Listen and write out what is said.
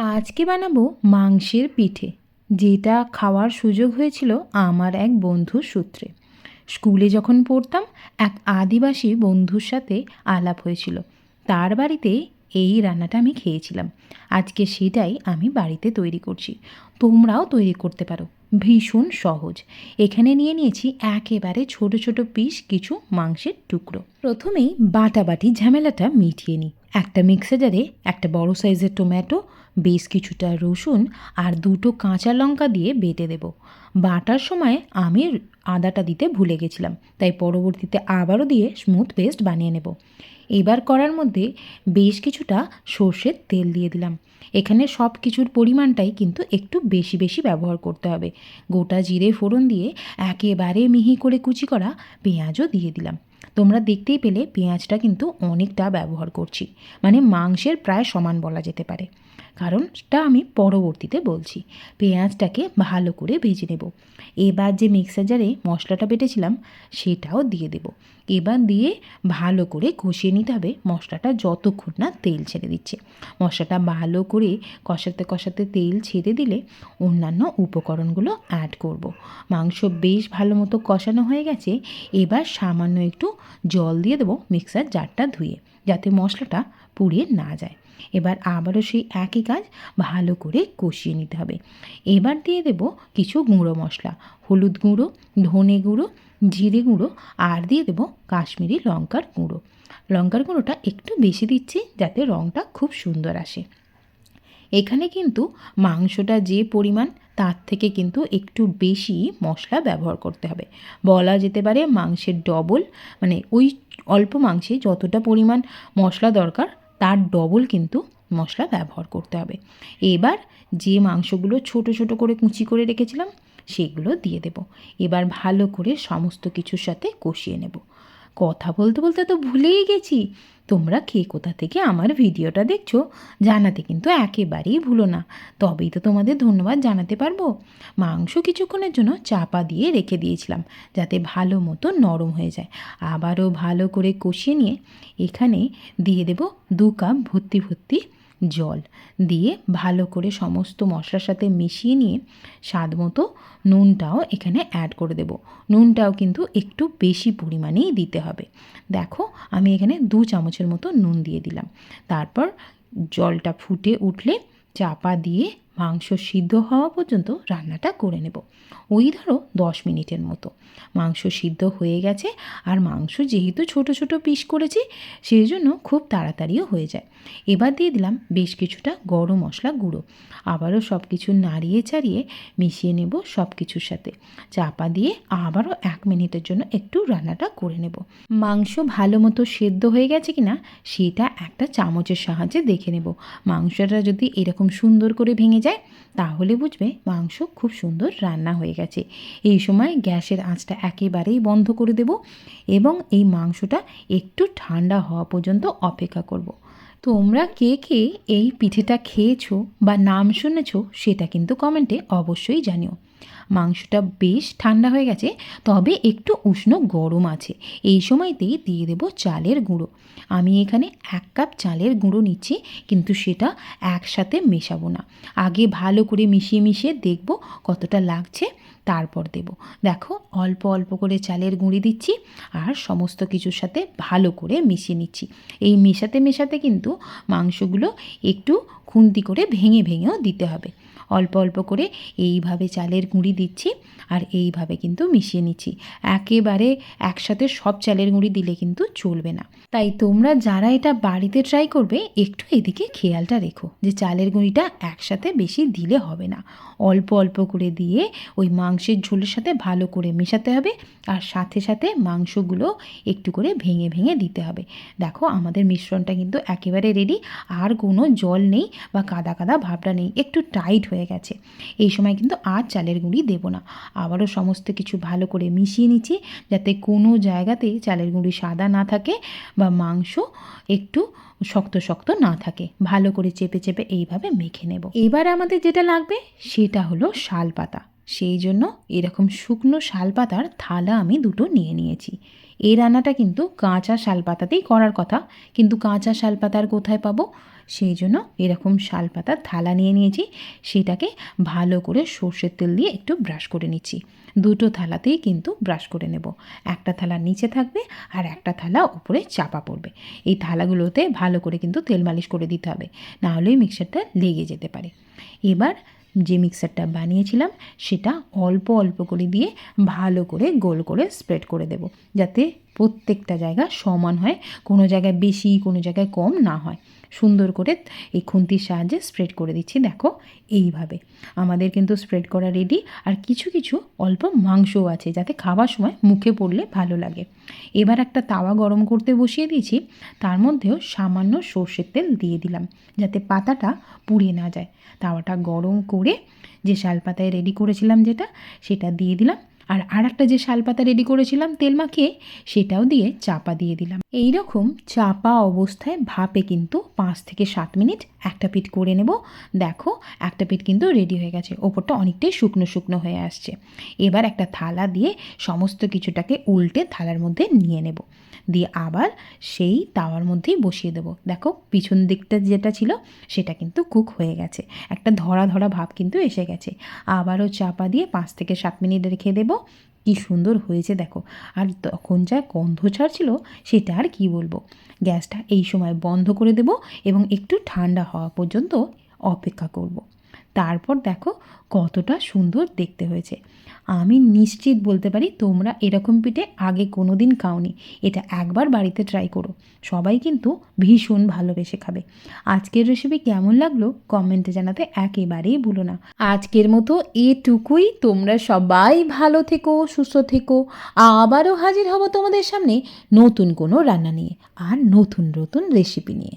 আজকে বানাবো মাংসের পিঠে, যেটা খাওয়ার সুযোগ হয়েছিল আমার এক বন্ধুর সূত্রে। স্কুলে যখন পড়তাম, এক আদিবাসী বন্ধুর সাথে আলাপ হয়েছিল। তার বাড়িতে এই রান্নাটা আমি খেয়েছিলাম। আজকে সেটাই আমি বাড়িতে তৈরি করছি। তোমরাও তৈরি করতে পারো। ভীষণ সহজ। এখানে নিয়ে নিয়েছি একেবারে ছোট ছোট পিস কিছু মাংসের টুকরো। প্রথমেই বাটাবাটি ঝামেলাটা মিটিয়ে নিই। একটা মিক্সারে একটা বড় সাইজের টমেটো বেশ কিছুটা রসুন আর দুটো কাঁচা লঙ্কা দিয়ে বেটে দেব। বাটার সময় আমি আদাটা দিতে ভুলে গেছিলাম, তাই পরবর্তীতে আবারও দিয়ে স্মুথ পেস্ট বানিয়ে নেব। এবার করার মধ্যে বেশ কিছুটা সর্ষের তেল দিয়ে দিলাম। এখানে সব কিছুর পরিমাণটাই কিন্তু একটু বেশি বেশি ব্যবহার করতে হবে। গোটা জিরে ফোড়ন দিয়ে একেবারে মিহি করে কুচি করা পেঁয়াজও দিয়ে দিলাম। তোমরা দেখতেই পেলে পেঁয়াজটা কিন্তু অনেকটা ব্যবহার করছি মানে মাংসের প্রায় সমান বলা যেতে পারে। কারণটা আমি পরবর্তীতে বলছি। পেঁয়াজটাকে ভালো করে ভেজে নেব। এবার যে মিক্সার জারে মশলাটা বেটেছিলাম, সেটাও দিয়ে দেব। এবার দিয়ে ভালো করে কষিয়ে নিতে হবে মশলাটা যতক্ষণ না তেল ছেড়ে দিচ্ছে। মশলাটা ভালো করে কষাতে কষাতে তেল ছেড়ে দিলে অন্যান্য উপকরণগুলো অ্যাড করব। মাংস বেশ ভালো মতো কষানো হয়ে গেছে, এবার সামান্য একটু জল দিয়ে দেবো মিক্সার জারটা ধুয়ে, যাতে মশলাটা পুড়িয়ে না যায়। এবার আবারও সেই একই কাজ ভালো করে কষিয়ে নিতে হবে। এবার দিয়ে দেব কিছু গুঁড়ো মশলা, হলুদ গুঁড়ো, ধনে গুঁড়ো, জিরে গুঁড়ো আর দিয়ে দেবো কাশ্মীরি লঙ্কার গুঁড়ো। লঙ্কার গুঁড়োটা একটু বেশি দিচ্ছি যাতে রঙটা খুব সুন্দর আসে। এখানে কিন্তু মাংসটা যে পরিমাণ, তার থেকে কিন্তু একটু বেশি মশলা ব্যবহার করতে হবে। বলা যেতে পারে মাংসের ডবল মানে ওই অল্প মাংসে যতটা পরিমাণ মশলা দরকার তার ডবল কিন্তু মশলা ব্যবহার করতে হবে। এবার যে মাংসগুলো ছোট ছোট করে কুচি করে রেখেছিলাম, সেগুলো দিয়ে দেব। এবার ভালো করে সমস্ত কিছুর সাথে কষিয়ে নেব। কথা বলতে বলতে তো ভুলেই গেছি। তোমরা কে কোথা থেকে আমার ভিডিওটা দেখছ জানাতে কিন্তু একেবারেই ভুলো না। তবেই তো তোমাদের ধন্যবাদ জানাতে পারব। মাংস কিছুক্ষণের জন্য চাপা দিয়ে রেখে দিয়েছিলাম যাতে ভালো মতো নরম হয়ে যায়। আবারও ভালো করে কষিয়ে নিয়ে এখানে দিয়ে দেব দু কাপ ভর্তি ভর্তি জল দিয়ে ভালো করে সমস্ত মশলার সাথে মিশিয়ে নিয়ে স্বাদ মতো নুনটাও এখানে অ্যাড করে দেব। নুনটাও কিন্তু একটু বেশি পরিমাণেই দিতে হবে। দেখো, আমি এখানে দু চামচের মতো নুন দিয়ে দিলাম। তারপর জলটা ফুটে উঠলে চাপা দিয়ে মাংস সিদ্ধ হওয়া পর্যন্ত রান্নাটা করে নেব। ওই ধরো দশ মিনিটের মতো। মাংস সিদ্ধ হয়ে গেছে আর মাংস যেহেতু ছোট ছোট পিস করেছি সেই জন্য খুব তাড়াতাড়িও হয়ে যায়। এবার দিয়ে দিলাম বেশ কিছুটা গরম মশলা গুঁড়ো। আবারও সব কিছু নাড়িয়ে চাড়িয়ে মিশিয়ে নেব সব কিছুর সাথে। চাপা দিয়ে আবারও এক মিনিটের জন্য একটু রান্নাটা করে নেব। মাংস ভালো মতো সেদ্ধ হয়ে গেছে কি না সেটা একটা চামচের সাহায্যে দেখে নেব। মাংসটা যদি এরকম সুন্দর করে ভেঙে যায় তাহলে বুঝবে মাংস খুব সুন্দর রান্না হয়ে গেছে এই সময় গ্যাসের আঁচটা একেবারেই বন্ধ করে দেব এবং এই মাংসটা একটু ঠান্ডা হওয়া পর্যন্ত অপেক্ষা করব। তোমরা কে কে এই পিঠেটা খেয়েছো বা নাম শুনেছো সেটা কিন্তু কমেন্টে অবশ্যই জানিও মাংসটা বেশ ঠান্ডা হয়ে গেছে, তবে একটু উষ্ণ গরম আছে। এই সময়তেই দিয়ে দেব চালের গুঁড়ো। আমি এখানে এক কাপ চালের গুঁড়ো নিচ্ছি, কিন্তু সেটা একসাথে মেশাবো না। আগে ভালো করে মিশিয়ে মিশিয়ে দেখব কতটা লাগছে, তারপর দেব। দেখো, অল্প অল্প করে চালের গুঁড়ি দিচ্ছি, আর সমস্ত কিছুর সাথে ভালো করে মিশিয়ে নিচ্ছি। এই মেশাতে মেশাতে কিন্তু মাংসগুলো একটু খুন্তি করে ভেঙে ভেঙেও দিতে হবে। অল্প অল্প করে এইভাবে চালের গুঁড়ি দিচ্ছি আর এইভাবে কিন্তু মিশিয়ে নিচ্ছি। একেবারে একসাথে সব চালের গুঁড়ি দিলে কিন্তু চলবে না। তাই তোমরা যারা এটা বাড়িতে ট্রাই করবে, একটু এদিকে খেয়ালটা রেখো যে চালের গুঁড়িটা একসাথে বেশি দিলে হবে না। অল্প অল্প করে দিয়ে ওই মাংসের ঝোলের সাথে ভালো করে মেশাতে হবে আর সাথে সাথে মাংসগুলো একটু করে ভেঙে ভেঙে দিতে হবে। দেখো আমাদের মিশ্রণটা কিন্তু একেবারে রেডি আর কোনো জল নেই বা কাদা কাদা ভাবটা নেই, একটু টাইট হয়ে গেছে। এই সময় কিন্তু আর চালের গুঁড়ি দেব না। আবারও সমস্ত কিছু ভালো করে মিশিয়ে নিচ্ছি যাতে কোনো জায়গাতে চালের গুঁড়ি সাদা না থাকে বা মাংস একটু শক্ত শক্ত না থাকে। ভালো করে চেপে চেপে এইভাবে মেখে নেব। এবার আমাদের যেটা লাগবে সেটা হলো শাল পাতা সেই জন্য এরকম শুকনো শাল পাতার থালা আমি দুটো নিয়ে নিয়েছি। এই রান্নাটা কিন্তু কাঁচা শালপাতাতেই করার কথা। কিন্তু কাঁচা শালপাতার কোথায় পাবো? সেই জন্য এরকম শালপাতার থালা নিয়ে নিয়েছি। সেটাকে ভালো করে সর্ষের তেল দিয়ে একটু ব্রাশ করে নিচ্ছি। দুটো থালাতেই কিন্তু ব্রাশ করে নেব। একটা থালা নিচে থাকবে আর একটা থালা উপরে চাপা পড়বে। এই থালাগুলোতে ভালো করে কিন্তু তেল মালিশ করে দিতে হবে। নাহলে মিক্সারটা লেগে যেতে পারে। এবার যে মিক্সারটা বানিয়েছিলাম, সেটা অল্প অল্প করে দিয়ে ভালো করে গোল করে স্প্রেড করে দেব, যাতে প্রত্যেকটা জায়গা সমান হয়, কোনো জায়গায় বেশি, কোনো জায়গায় কম না হয়। সুন্দর করে এই খুন্তির সাহায্যে স্প্রেড করে দিচ্ছি, দেখো, এইভাবে। আমাদের কিন্তু স্প্রেড করা রেডি আর কিছু কিছু অল্প মাংসও আছে যাতে খাওয়ার সময় মুখে পড়লে ভালো লাগে। এবার একটা তাওয়া গরম করতে বসিয়ে দিয়েছি, তার মধ্যেও সামান্য সর্ষের তেল দিয়ে দিলাম, যাতে পাতাটা পুড়ে না যায়। তাওয়াটা গরম করে যে শালপাতায় রেডি করেছিলাম যেটা, সেটা দিয়ে দিলাম। আর আর একটা যে শালপাতা রেডি করেছিলাম তেল মাখিয়ে, সেটাও দিয়ে চাপা দিয়ে দিলাম। এই রকম চাপা অবস্থায় ভাপে কিন্তু পাঁচ থেকে সাত মিনিট একটা পিঠ করে নেব। দেখো, একটা পিঠ কিন্তু রেডি হয়ে গেছে। ওপরটা অনেকটাই শুকনো শুকনো হয়ে আসছে। এবার একটা থালা দিয়ে সমস্ত কিছুটাকে উল্টে থালার মধ্যে নিয়ে নেব। দিয়ে আবার সেই তাওয়ার মধ্যেই বসিয়ে দেবো। দেখো, পিছন দিকটা যেটা ছিল, সেটা কিন্তু কুক হয়ে গেছে। একটা ধরা ধরা ভাব কিন্তু এসে গেছে। আবারও চাপা দিয়ে পাঁচ থেকে সাত মিনিট রেখে দেবো। কি সুন্দর হয়েছে দেখো আর তখন যা গন্ধ ছাড়ছিল, সেটা আর কি বলব গ্যাসটা এই সময় বন্ধ করে দেব এবং একটু ঠান্ডা হওয়া পর্যন্ত অপেক্ষা করব। তারপর দেখো কতটা সুন্দর দেখতে হয়েছে। আমি নিশ্চিত বলতে পারি তোমরা এরকম পিঠে আগে কোনো দিন খাওনি। এটা একবার বাড়িতে ট্রাই করো। সবাই কিন্তু ভীষণ ভালোবেসে খাবে। আজকের রেসিপি কেমন লাগল কমেন্টে জানাতে একেবারেই ভুলো না। আজকের মতো এটুকুই। তোমরা সবাই ভালো থেকো, সুস্থ থেকো। আবারও হাজির হব তোমাদের সামনে নতুন কোনো রান্না নিয়ে আর নতুন নতুন রেসিপি নিয়ে।